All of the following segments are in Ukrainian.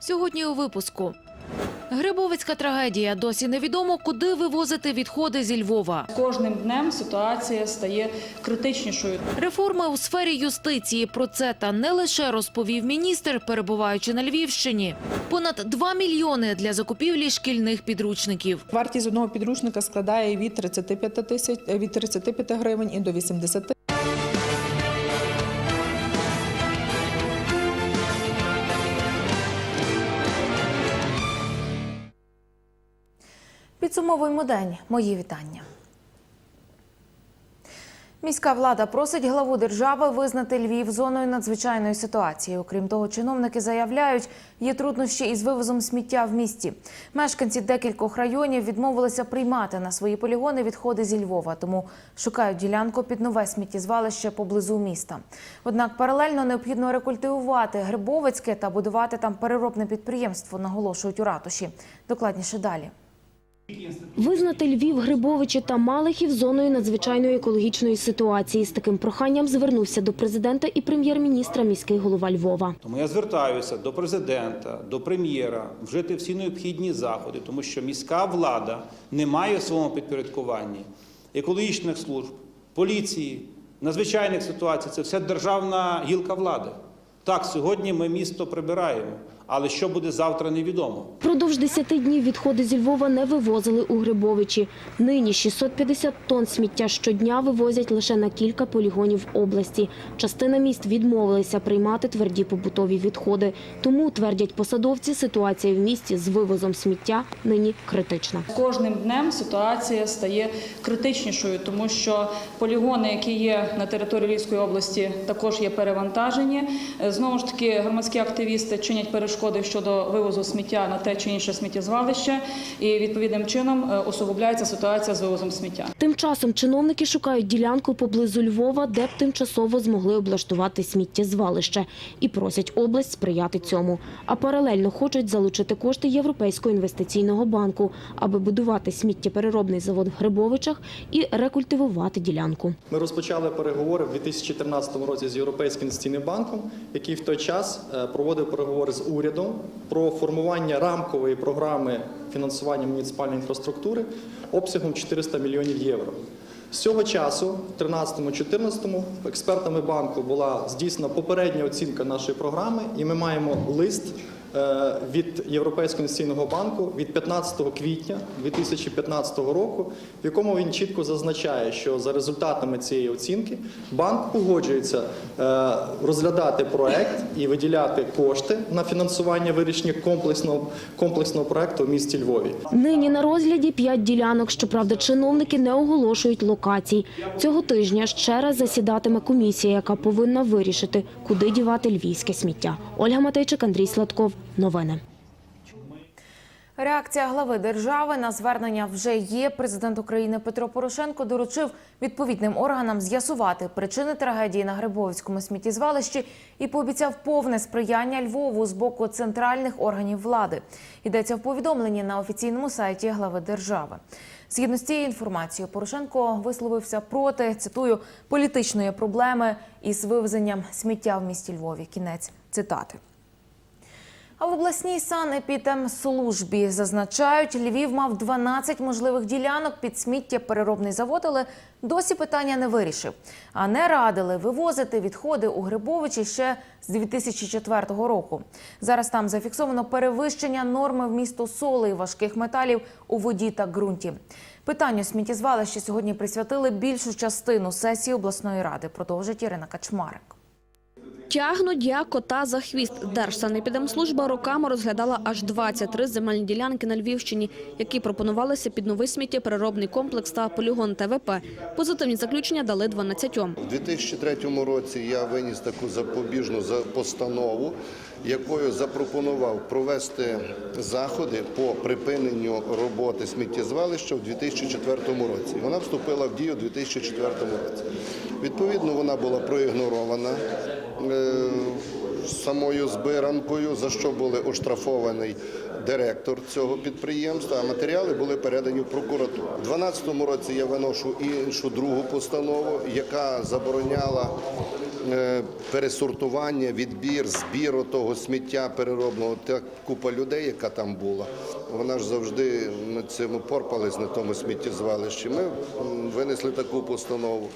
Сьогодні у випуску. Грибовицька трагедія. Досі невідомо, куди вивозити відходи зі Львова. Кожним днем ситуація стає критичнішою. Реформи у сфері юстиції. Про це та не лише розповів міністр, перебуваючи на Львівщині. Понад 2 мільйони для закупівлі шкільних підручників. Вартість одного підручника складає від 35 тисяч від 35 гривень і до 80 Підсумовуємо день. Мої вітання. Міська влада просить главу держави визнати Львів зоною надзвичайної ситуації. Окрім того, чиновники заявляють, є труднощі із вивозом сміття в місті. Мешканці декількох районів відмовилися приймати на свої полігони відходи зі Львова, тому шукають ділянку під нове сміттєзвалище поблизу міста. Однак паралельно необхідно рекультивувати Грибовицьке та будувати там переробне підприємство, наголошують у ратуші. Докладніше далі. Визнати Львів, Грибовичі та Малихів зоною надзвичайної екологічної ситуації. З таким проханням звернувся до президента і прем'єр-міністра міський голова Львова. Тому я звертаюся до президента, до прем'єра вжити всі необхідні заходи, тому що міська влада не має в своєму підпорядкуванні екологічних служб, поліції, надзвичайних ситуацій. Це вся державна гілка влади. Так, сьогодні ми місто прибираємо, але що буде завтра, невідомо. Продовж 10 днів відходи зі Львова не вивозили у Грибовичі. Нині 650 тонн сміття щодня вивозять лише на кілька полігонів області. Частина міст відмовилися приймати тверді побутові відходи. Тому, твердять посадовці, ситуація в місті з вивозом сміття нині критична. Кожним днем ситуація стає критичнішою, тому що полігони, які є на території Львівської області, також є перевантажені. Знову ж таки, громадські активісти чинять перешкоди щодо вивозу сміття на те чи інше сміттєзвалище, і відповідним чином е, усугубляється ситуація з вивозом сміття. Тим часом чиновники шукають ділянку поблизу Львова, де б тимчасово змогли облаштувати сміттєзвалище. І просять область сприяти цьому. А паралельно хочуть залучити кошти Європейського інвестиційного банку, аби будувати сміттєпереробний завод в Грибовичах і рекультивувати ділянку. Ми розпочали переговори в 2013 році з Європейським інвестиційним банком, який в той час е, проводив переговори з урядом про формування рамкової програми фінансування муніципальної інфраструктури обсягом 400 мільйонів євро. З цього часу, в 2013-2014, експертами банку була здійснена попередня оцінка нашої програми, і ми маємо лист від Європейського інвестиційного банку від 15 квітня 2015 року, в якому він чітко зазначає, що за результатами цієї оцінки банк погоджується е, розглядати проект і виділяти кошти на фінансування вирішення комплексного комплексного проекту в місті Львові. Нині на розгляді п'ять ділянок. Щоправда, чиновники не оголошують локацій. Цього тижня ще раз засідатиме комісія, яка повинна вирішити, куди дівати львівське сміття. Ольга Матейчик, Андрій Сладков. Новини. Реакція глави держави на звернення вже є. Президент України Петро Порошенко доручив відповідним органам з'ясувати причини трагедії на Грибовському сміттєзвалищі і пообіцяв повне сприяння Львову з боку центральних органів влади. Йдеться в повідомленні на офіційному сайті глави держави. Згідно з цією інформацією, Порошенко висловився проти цитую політичної проблеми із вивезенням сміття в місті Львові. Кінець цитати. А в обласній санепідемслужбі зазначають, Львів мав 12 можливих ділянок під сміттєпереробний завод, але досі питання не вирішив. А не радили вивозити відходи у Грибовичі ще з 2004 року. Зараз там зафіксовано перевищення норми вмісту соли і важких металів у воді та ґрунті. Питанню сміттєзвалища сьогодні присвятили більшу частину сесії обласної ради. Продовжить Ірина Качмарик. Тягнуть як кота за хвіст. Держсанепідемслужба роками розглядала аж 23 земельні ділянки на Львівщині, які пропонувалися під новий сміттєпереробний комплекс та полігон ТВП. Позитивні заключення дали 12. У 2003 році я виніс таку запобіжну за- постанову, якою запропонував провести заходи по припиненню роботи сміттєзвалища в 2004 році. Вона вступила в дію у 2004 році. Відповідно, вона була проігнорована. Е, самою збиранкою, за що були оштрафований директор цього підприємства, а матеріали були передані в прокуратуру. У 2012 році я виношу іншу другу постанову, яка забороняла е, пересортування, відбір, збір того сміття переробного. Та купа людей, яка там була, вона ж завжди на цьому порпались на тому сміттєзвалищі. Ми винесли таку постанову.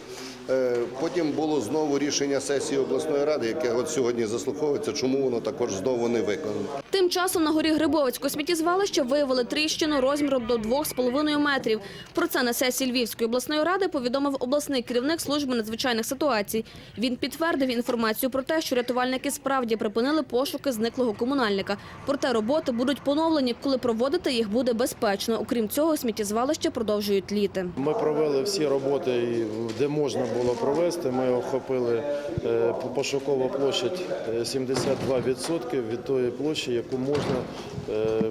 Е, Потім було знову рішення сесії обласної ради, яке от сьогодні заслуховується, чому воно також знову не виконано. Тим часом на горі Грибовицького сміттєзвалища виявили тріщину розміром до 2,5 метрів. Про це на сесії Львівської обласної ради повідомив обласний керівник служби надзвичайних ситуацій. Він підтвердив інформацію про те, що рятувальники справді припинили пошуки зниклого комунальника. Проте роботи будуть поновлені, коли проводити їх буде безпечно. Окрім цього, сміттєзвалище продовжують тліти. Ми провели всі роботи, де можна було провести. Ми охопили е, пошукова площадь е, 72% від тої площі, яку можна е,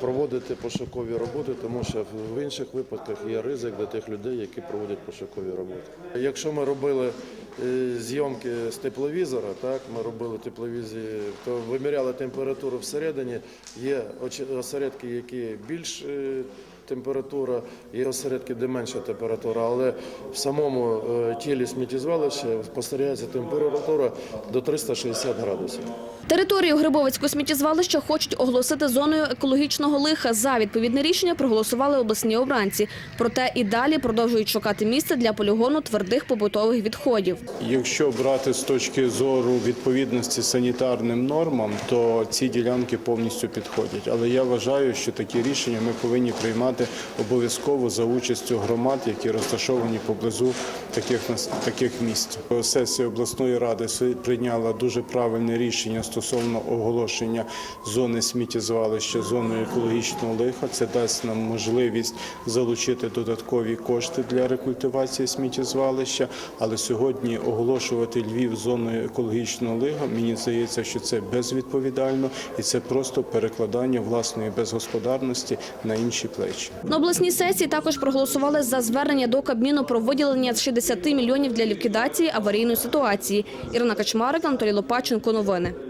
проводити пошукові роботи, тому що в інших випадках є ризик для тих людей, які проводять пошукові роботи. Якщо ми робили е, зйомки з тепловізора, так ми робили тепловізії, то виміряли температуру всередині. Є осередки, які більш е, температура, є осередки, де менша температура, але в самому е, тілі сміттєзвалища спостерігається температура до 360 градусів. Територію Грибовицького сміттєзвалища хочуть оголосити зоною екологічного лиха. За відповідне рішення проголосували обласні обранці. Проте і далі продовжують шукати місце для полігону твердих побутових відходів. Якщо брати з точки зору відповідності санітарним нормам, то ці ділянки повністю підходять. Але я вважаю, що такі рішення ми повинні приймати обов'язково за участю громад, які розташовані поблизу таких таких місць. Сесія обласної ради прийняла дуже правильне рішення стосовно оголошення зони сміттєзвалища зоною екологічного лиха. Це дасть нам можливість залучити додаткові кошти для рекультивації сміттєзвалища. Але сьогодні оголошувати Львів зоною екологічного лиха, мені здається, що це безвідповідально і це просто перекладання власної безгосподарності на інші плечі. На обласній сесії також проголосували за звернення до Кабміну про виділення 60 мільйонів для ліквідації аварійної ситуації. Ірина Качмарик, Анатолій Лопаченко. Новини.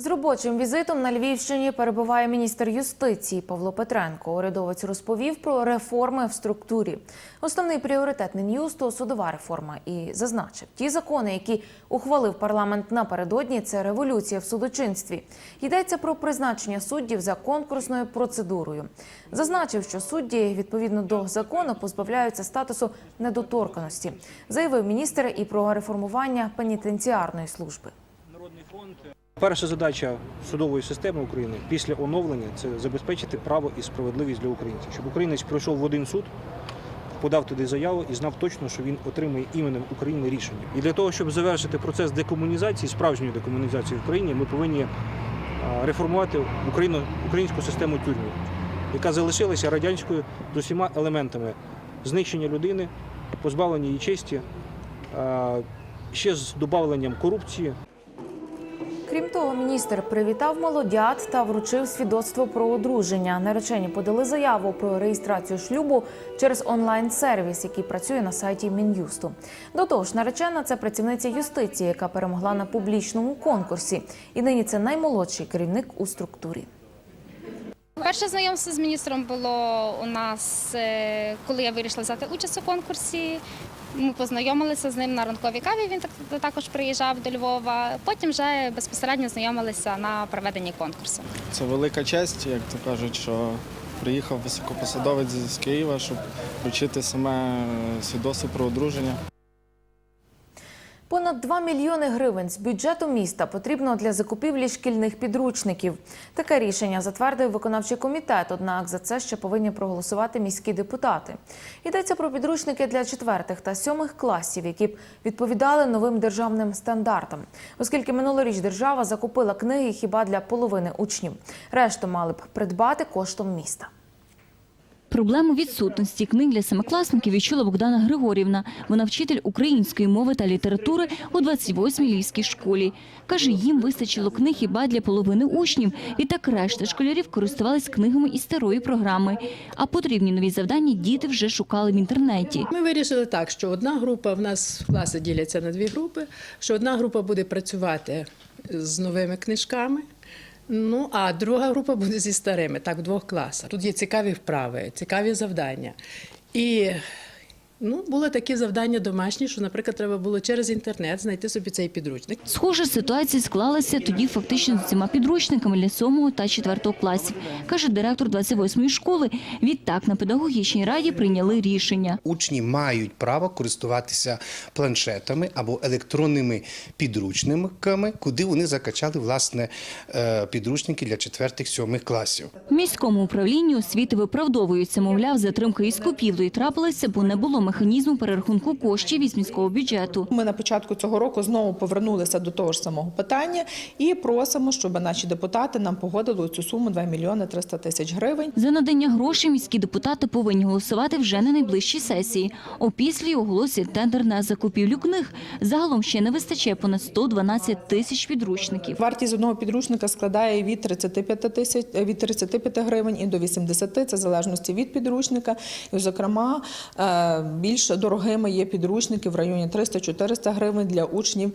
З робочим візитом на Львівщині перебуває міністр юстиції Павло Петренко. Урядовець розповів про реформи в структурі. Основний пріоритет Мін'юсту – судова реформа. І зазначив, ті закони, які ухвалив парламент напередодні, це революція в судочинстві. Йдеться про призначення суддів за конкурсною процедурою. Зазначив, що судді відповідно до закону позбавляються статусу недоторканості. Заявив міністр і про реформування пенітенціарної служби. Перша задача судової системи України після оновлення це забезпечити право і справедливість для українців, щоб українець прийшов в один суд, подав туди заяву і знав точно, що він отримає іменем України рішення. І для того, щоб завершити процес декомунізації, справжньої декомунізації в Україні, ми повинні реформувати Україну, українську систему тюрмів, яка залишилася радянською з усіма елементами знищення людини, позбавлення її честі, ще з додавленням корупції, Крім того, міністр привітав молодят та вручив свідоцтво про одруження. Наречені подали заяву про реєстрацію шлюбу через онлайн-сервіс, який працює на сайті Мін'юсту. До того ж, наречена це працівниця юстиції, яка перемогла на публічному конкурсі. І нині це наймолодший керівник у структурі. Перше знайомство з міністром було у нас, е, коли я вирішила взяти участь у конкурсі. Ми познайомилися з ним на ранковій каві. Він також приїжджав до Львова. Потім вже безпосередньо знайомилися на проведенні конкурсу. Це велика честь, як то кажуть, що приїхав високопосадовець з Києва, щоб вручити саме свідоцтво про одруження. Понад 2 мільйони гривень з бюджету міста потрібно для закупівлі шкільних підручників. Таке рішення затвердив виконавчий комітет. Однак за це ще повинні проголосувати міські депутати. Йдеться про підручники для четвертих та сьомих класів, які б відповідали новим державним стандартам, оскільки минулоріч держава закупила книги хіба для половини учнів. Решту мали б придбати коштом міста. Проблему відсутності книг для семикласників відчула Богдана Григорівна. Вона вчитель української мови та літератури у 28-й львівській школі. Каже, їм вистачило книг хіба для половини учнів. І так решта школярів користувались книгами із старої програми. А потрібні нові завдання діти вже шукали в інтернеті. Ми вирішили так, що одна група в нас класи діляться на дві групи, що одна група буде працювати з новими книжками. Ну, а друга група буде зі старими, так, в двох класах. Тут є цікаві вправи, цікаві завдання. І ну, були такі завдання домашні, що, наприклад, треба було через інтернет знайти собі цей підручник. Схожа ситуація склалася тоді фактично з усіма підручниками для 7 та 4 класів, каже директор 28-ї школи. Відтак на педагогічній раді прийняли рішення. Учні мають право користуватися планшетами або електронними підручниками, куди вони закачали власне е, підручники для 4-7 класів. В міському управлінні освіти виправдовуються, мовляв, затримка із купівлею трапилася, бо не було механізму перерахунку коштів із міського бюджету. Ми на початку цього року знову повернулися до того ж самого питання і просимо, щоб наші депутати нам погодили цю суму 2 мільйони 300 тисяч гривень. За надання грошей міські депутати повинні голосувати вже на найближчій сесії. Опісля оголосять тендер на закупівлю книг. Загалом ще не вистачає понад 112 тисяч підручників. Вартість одного підручника складає від 35 тисяч від 35 гривень і до 80, це в залежності від підручника. І, зокрема, е, більш дорогими є підручники в районі 300-400 гривень для учнів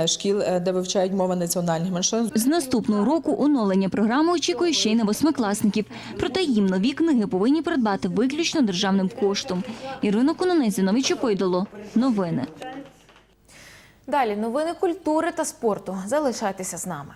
е, шкіл, е, де вивчають мови національних меншин. З наступного року оновлення програми очікує ще й на восьмикласників. Проте їм нові книги повинні придбати виключно державним коштом. Ірина Кононець, Зіновій Чопойдало. Новини. Далі новини культури та спорту. Залишайтеся з нами.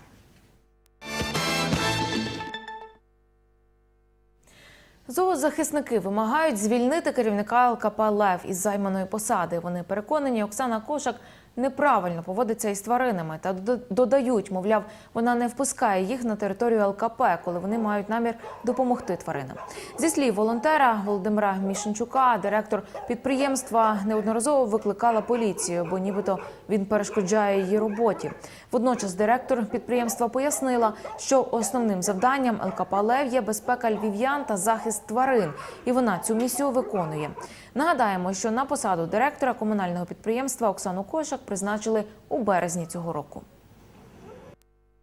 Зоозахисники вимагають звільнити керівника ЛКП Лев із займаної посади. Вони переконані, Оксана Кошак неправильно поводиться із тваринами та до- додають, мовляв, вона не впускає їх на територію ЛКП, коли вони мають намір допомогти тваринам. Зі слів волонтера Володимира Мішенчука, директор підприємства неодноразово викликала поліцію, бо нібито він перешкоджає її роботі. Водночас директор підприємства пояснила, що основним завданням ЛКП Лев є безпека львів'ян та захист тварин, і вона цю місію виконує. Нагадаємо, що на посаду директора комунального підприємства Оксану Кошак призначили у березні цього року.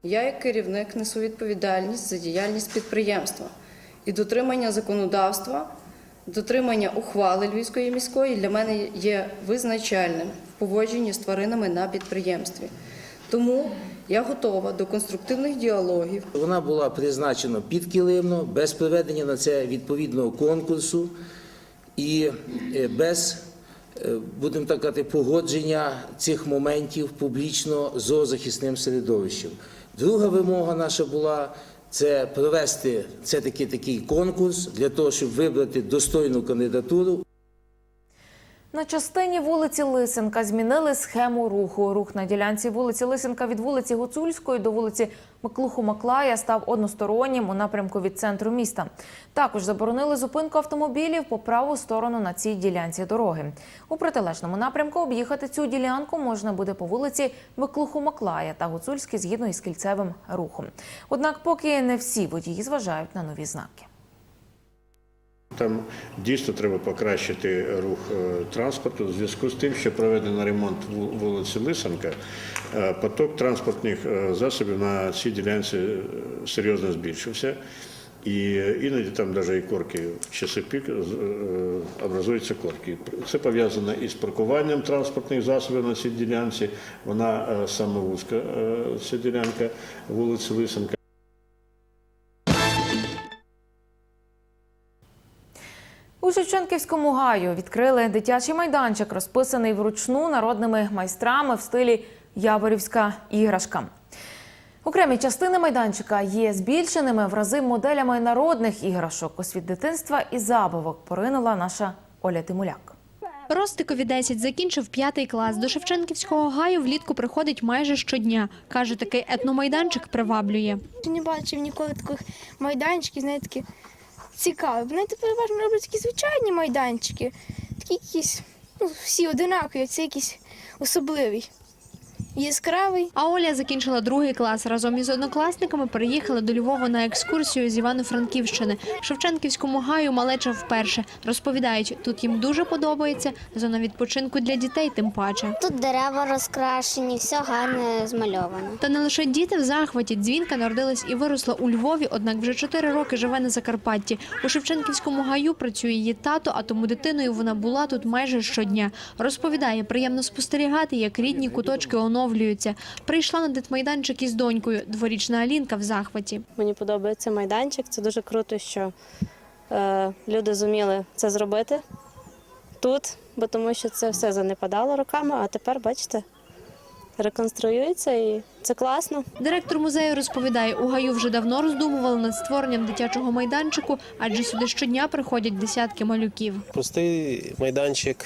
Я, як керівник, несу відповідальність за діяльність підприємства і дотримання законодавства, дотримання ухвали Львівської міської для мене є визначальним в поводженні з тваринами на підприємстві. Тому я готова до конструктивних діалогів. Вона була призначена підкилимно, без проведення на це відповідного конкурсу і е, без, е, будемо так казати, погодження цих моментів публічно з зоозахисним середовищем. Друга вимога наша була це провести це таки такий конкурс для того, щоб вибрати достойну кандидатуру. На частині вулиці Лисенка змінили схему руху. Рух на ділянці вулиці Лисенка від вулиці Гуцульської до вулиці Маклуху-Маклая став одностороннім у напрямку від центру міста. Також заборонили зупинку автомобілів по праву сторону на цій ділянці дороги. У протилежному напрямку об'їхати цю ділянку можна буде по вулиці Маклуху-Маклая та Гуцульській згідно із кільцевим рухом. Однак, поки не всі водії зважають на нові знаки. Там дійсно треба покращити рух е, транспорту. У зв'язку з тим, що проведено ремонт вулиці Лисенка, е, поток транспортних е, засобів на цій ділянці серйозно збільшився. І іноді там навіть і корки в часи пік образуються корки. Це пов'язано із паркуванням транспортних засобів на цій ділянці. Вона саме вузька, ця ділянка вулиці Лисенка. У Шевченківському гаю відкрили дитячий майданчик, розписаний вручну народними майстрами в стилі Яворівська іграшка. Окремі частини майданчика є збільшеними в рази моделями народних іграшок. У світ дитинства і забавок поринула наша Оля Тимуляк. Ростикові 10 закінчив п'ятий клас. До Шевченківського гаю влітку приходить майже щодня. Каже, такий етномайданчик приваблює. Не бачив ніколи таких майданчиків, знаєте, такі цікаві. Вони переважно роблять такі звичайні майданчики, такі якісь, ну, всі одинакові, це якийсь особливий. Яскравий. А Оля закінчила другий клас. Разом із однокласниками переїхали до Львова на екскурсію з Івано-Франківщини. В Шевченківському гаю малеча вперше. Розповідають, тут їм дуже подобається. Зона відпочинку для дітей тим паче. Тут дерева розкрашені, все гарно змальовано. Та не лише діти в захваті. Дзвінка народилась і виросла у Львові, однак вже чотири роки живе на Закарпатті. У Шевченківському гаю працює її тато, а тому дитиною вона була тут майже щодня. Розповідає, приємно спостерігати, як рідні куточки оновлюються. Прийшла на дитмайданчик із донькою. Дворічна Алінка в захваті. Мені подобається майданчик. Це дуже круто, що е, люди зуміли це зробити тут, бо тому що це все занепадало роками, а тепер, бачите, реконструюється і це класно. Директор музею розповідає, у гаю вже давно роздумували над створенням дитячого майданчику, адже сюди щодня приходять десятки малюків. Простий майданчик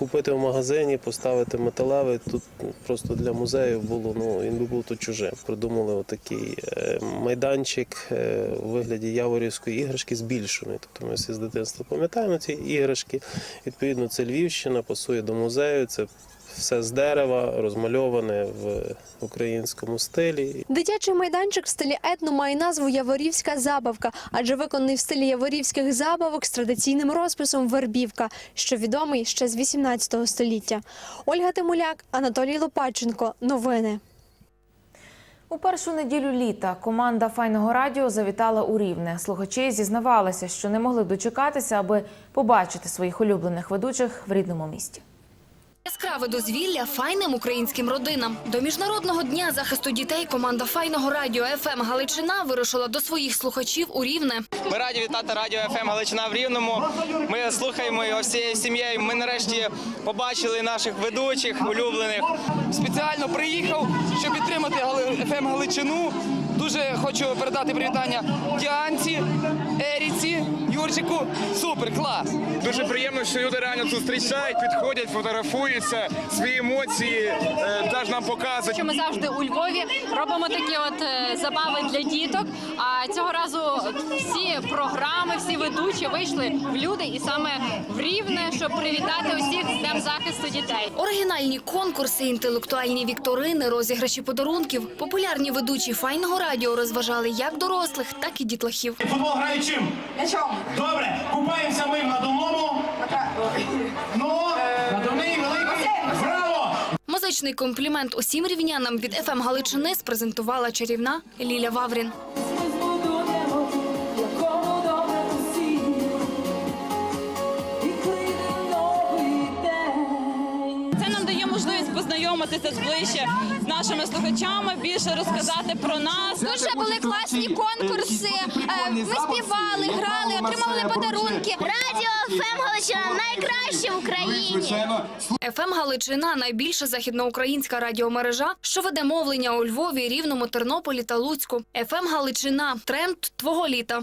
купити в магазині, поставити металевий. Тут просто для музею було, ну він би був тут чужим. Придумали отакий е, майданчик е, у вигляді яворівської іграшки збільшеної. Тобто ми всі з дитинства пам'ятаємо ці іграшки. Відповідно, це Львівщина, пасує до музею. Це все з дерева, розмальоване в українському стилі. Дитячий майданчик в стилі етно має назву Яворівська забавка, адже виконаний в стилі яворівських забавок з традиційним розписом вербівка, що відомий ще з 18 століття. Ольга Тимуляк, Анатолій Лопаченко. Новини. У першу неділю літа команда файного радіо завітала у Рівне. Слухачі зізнавалися, що не могли дочекатися, аби побачити своїх улюблених ведучих в рідному місті. Яскраве дозвілля файним українським родинам. До міжнародного дня захисту дітей команда файного радіо ФМ Галичина вирушила до своїх слухачів у Рівне. Ми раді вітати радіо ФМ Галичина в Рівному. Ми слухаємо його всією сім'єю. Ми нарешті побачили наших ведучих улюблених. Спеціально приїхав, щоб підтримати ФМ Галичину. Дуже хочу передати привітання Діанці, Еріці, Юрчику. Супер, клас! Дуже приємно, що люди реально зустрічають, підходять, фотографуються, свої емоції е, теж нам показують. Що ми завжди у Львові робимо такі от е, забави для діток. А цього разу всі програми, всі ведучі вийшли в люди і саме в Рівне, щоб привітати усіх з Днем захисту дітей. Оригінальні конкурси, інтелектуальні вікторини, розіграші подарунків. Популярні ведучі файного радіо розважали як дорослих, так і дітлахів. Футбол грає чим? М'ячом. Добре, купаємося ми в надувному. Ну, надувний великий. Браво! Музичний комплімент усім рівнянам від ФМ Галичини спрезентувала чарівна Ліля Ваврін. Познайомитися зближче з нашими слухачами, більше розказати про нас. Дуже були класні конкурси. Е, Ми співали, грали, отримали подарунки. Радіо ФМ Галичина найкраще в Україні. ФМ Галичина найбільша західноукраїнська радіомережа, що веде мовлення у Львові, Рівному, Тернополі та Луцьку. ФМ Галичина тренд твого літа.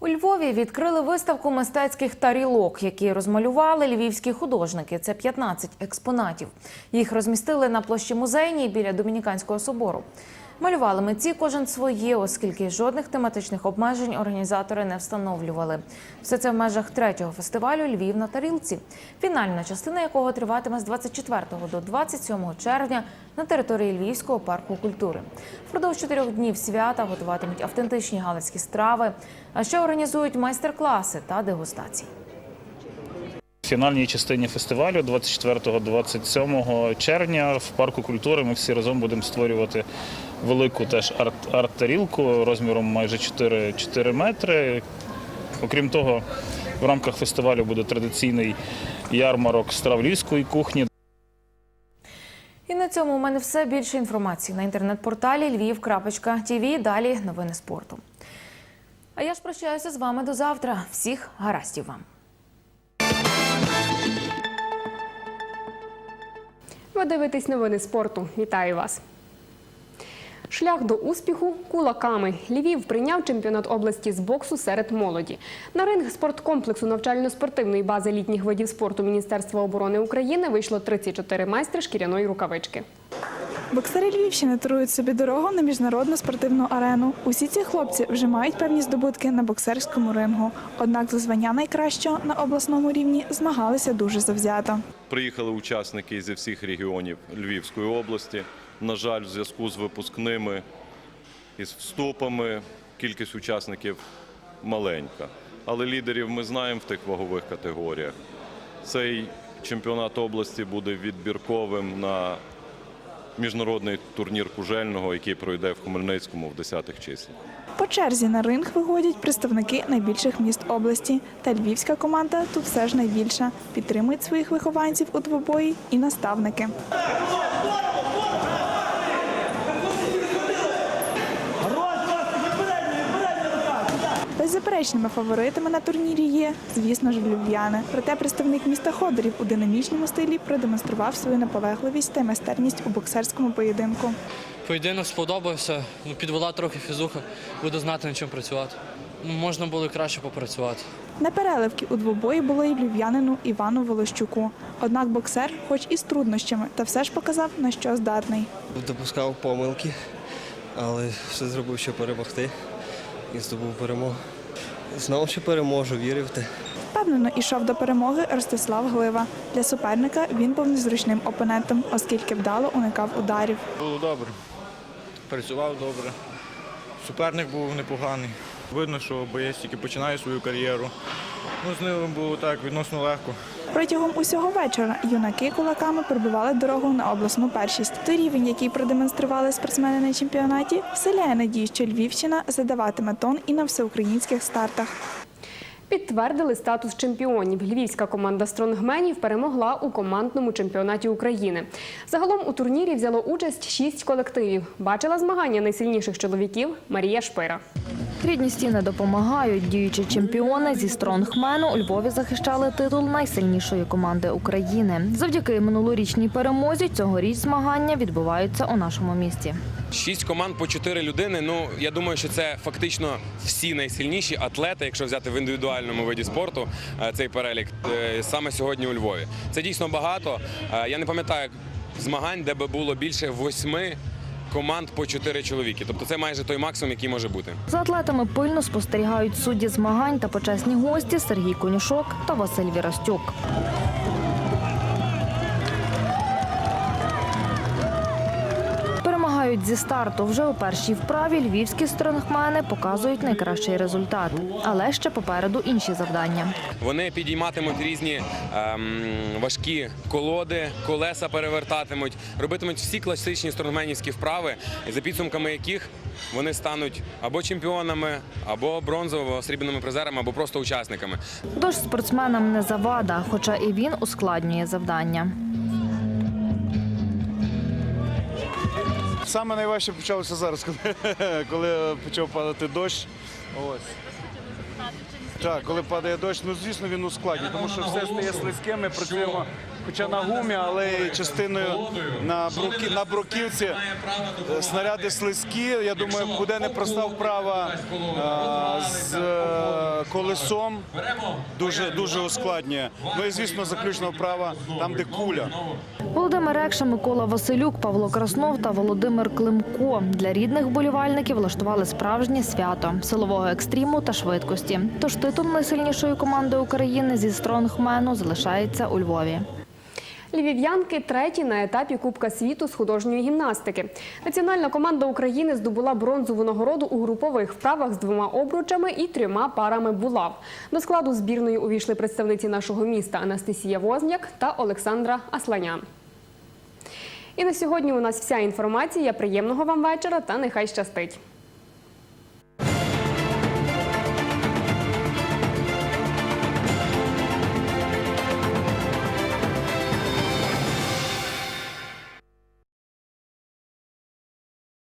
У Львові відкрили виставку мистецьких тарілок, які розмалювали львівські художники. Це 15 експонатів. Їх розмістили на площі музейній біля Домініканського собору. Малювали митці кожен своє, оскільки жодних тематичних обмежень організатори не встановлювали. Все це в межах третього фестивалю Львів на тарілці, фінальна частина якого триватиме з 24 до 27 червня на території Львівського парку культури. Впродовж чотирьох днів свята готуватимуть автентичні галицькі страви, а ще організують майстер-класи та дегустації. Фінальній частині фестивалю 24-27 червня в парку культури ми всі разом будемо створювати велику теж арт- арт-тарілку розміром майже 4, 4 метри. Окрім того, в рамках фестивалю буде традиційний ярмарок страв львівської кухні, І на цьому у мене все більше інформації на інтернет-порталі lviv.tv. Далі новини спорту. А я ж прощаюся з вами до завтра. Всіх гараздів вам. Ви дивитесь новини спорту. Вітаю вас. Шлях до успіху кулаками. Львів прийняв чемпіонат області з боксу серед молоді. На ринг спорткомплексу навчально-спортивної бази літніх видів спорту Міністерства оборони України вийшло 34 майстри шкіряної рукавички. Боксери Львівщини турують собі дорогу на міжнародну спортивну арену. Усі ці хлопці вже мають певні здобутки на боксерському рингу. Однак за звання найкращого на обласному рівні змагалися дуже завзято. Приїхали учасники зі всіх регіонів Львівської області. На жаль, в зв'язку з випускними і з вступами кількість учасників маленька. Але лідерів ми знаємо в тих вагових категоріях. Цей чемпіонат області буде відбірковим на міжнародний турнір кужельного, який пройде в Хмельницькому в 10-х числах. По черзі на ринг виходять представники найбільших міст області. Та львівська команда тут все ж найбільша. Підтримують своїх вихованців у двобої і наставники. Беззаперечними фаворитами на турнірі є, звісно ж, львів'яни. Проте представник міста Ходорів у динамічному стилі продемонстрував свою наполегливість та майстерність у боксерському поєдинку. Поєдинок сподобався, ну, підвела трохи фізуха, буду знати над чим працювати. Ну, можна було і краще попрацювати. На переливки у двобої було і львів'янину Івану Волощуку. Однак боксер, хоч і з труднощами, та все ж показав, на що здатний. Допускав помилки, але все зробив, щоб перемогти і здобув перемогу. Знав, що переможу, вірив те. Впевнено ішов до перемоги Ростислав Глива. Для суперника він був незручним опонентом, оскільки вдало уникав ударів. Було добре. Працював добре. Суперник був непоганий. Видно, що боєць тільки починає свою кар'єру. Ну, з ним було так відносно легко. Протягом усього вечора юнаки кулаками пробивали дорогу на обласну першість. Той рівень, який продемонстрували спортсмени на чемпіонаті, вселяє надію, що Львівщина задаватиме тон і на всеукраїнських стартах. Підтвердили статус чемпіонів. Львівська команда стронгменів перемогла у командному чемпіонаті України. Загалом у турнірі взяло участь шість колективів. Бачила змагання найсильніших чоловіків Марія Шпира. Рідні стіни допомагають. Діючі чемпіони зі стронгмену у Львові захищали титул найсильнішої команди України. Завдяки минулорічній перемозі цьогоріч змагання відбуваються у нашому місті. Шість команд по чотири людини. Ну я думаю, що це фактично всі найсильніші атлети, якщо взяти в індивідуальному виді спорту е, цей перелік е, саме сьогодні у Львові. Це дійсно багато. Е, Я не пам'ятаю змагань, де би було більше восьми команд по чотири чоловіки. Тобто це майже той максимум, який може бути. За атлетами пильно спостерігають судді змагань та почесні гості Сергій Конюшок та Василь Вірастюк. Перемагають зі старту. Вже у першій вправі львівські стронгмени показують найкращий результат. Але ще попереду інші завдання. Вони підійматимуть різні ем, важкі колоди, колеса перевертатимуть, робитимуть всі класичні стронгменівські вправи, за підсумками яких вони стануть або чемпіонами, або бронзовими, або срібними призерами, або просто учасниками. Тож спортсменам не завада, хоча і він ускладнює завдання. Саме найважче почалося зараз, коли, коли почав падати дощ. Ось. Так, коли падає дощ, ну звісно він ускладнює, тому що все стає слизьким, ми працюємо хоча на гумі, але і частиною на, бруки, на бруківці снаряди слизькі. Я думаю, буде непроста вправа з е, колесом, дуже, дуже ускладнює. Ну і звісно, заключна вправа там, де куля. Володимир Рекша, Микола Василюк, Павло Краснов та Володимир Климко для рідних вболівальників влаштували справжнє свято силового екстриму та швидкості. Тож титул найсильнішої команди України зі стронгмену залишається у Львові. Львів'янки треті на етапі Кубка світу з художньої гімнастики. Національна команда України здобула бронзову нагороду у групових вправах з двома обручами і трьома парами булав. До складу збірної увійшли представниці нашого міста Анастасія Возняк та Олександра Асланян. І на сьогодні у нас вся інформація. Приємного вам вечора та нехай щастить.